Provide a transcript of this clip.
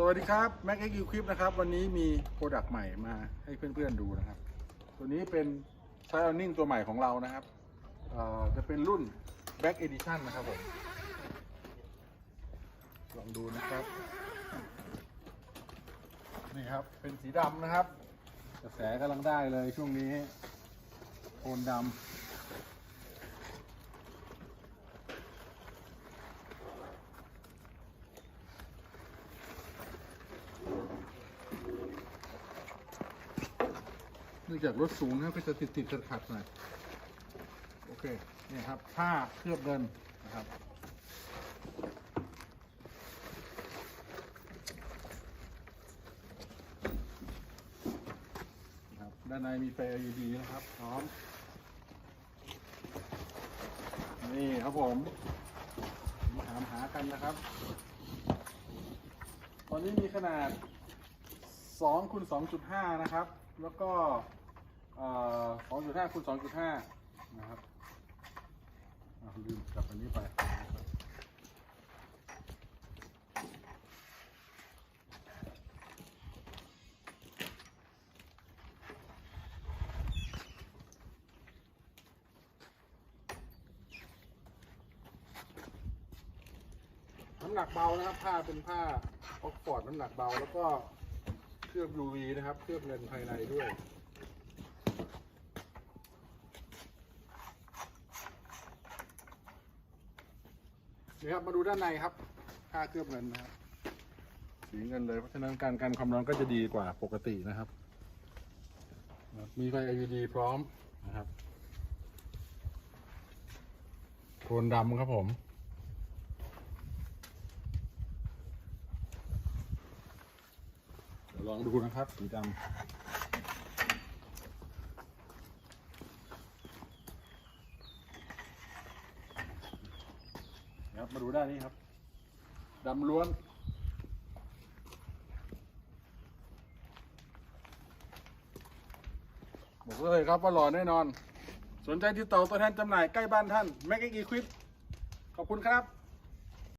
สวัสดีครับ Mac X Equip นะครับ วันนี้มีโปรดักต์ใหม่มาให้เพื่อนๆดูนะครับ ตัวนี้เป็น s i o n i n g ตัวใหม่ของเรานะครับจะเป็นรุ่น Back Edition นะครับผม ลองดูนะครับ นี่ครับ เป็นสีดำนะครับ กระแสกำลังได้เลยช่วงนี้ โทนดำ เนื่องจากรถสูงนะครับก็จะติดติดขัดขัดหน่อยโอเคเนี่ยครับผ้าเคลือบเงินนะครับนะครับด้านในมีไฟ LED นะครับพร้อม นี่ครับผมมาถามหากันนะครับ ตอนนี้มีขนาด2คูณ2.5 นะครับ แล้วก็เอ่อ2.5คูณ2.5นะครับลืมกลับอันนี้ไปน้ำหนักเบานะครับ ผ้าเป็นผ้าออกฟอร์ดน้ำหนักเบาแล้วก็ ลือบ UV นะครับ เคลือบเงินภายในด้วย นี่ครับ มาดูด้านในครับผ้าเคลือบเงินนะครับ สีเงินเลย เพราะฉะนั้นการกันความร้อนก็จะดีกว่าปกตินะครับ มีไฟ LED พร้อมนะครับ โทนดำครับผม เดี๋ยว ลองดูนะครับสีดำนะครับมาดูด้านนี้ครับดำล้วนบอกเลยครับว่าหล่อแน่นอน สนใจติดต่อตัวแทนจำหน่ายใกล้บ้านท่านแม็กซ์อีควิปขอบคุณครับ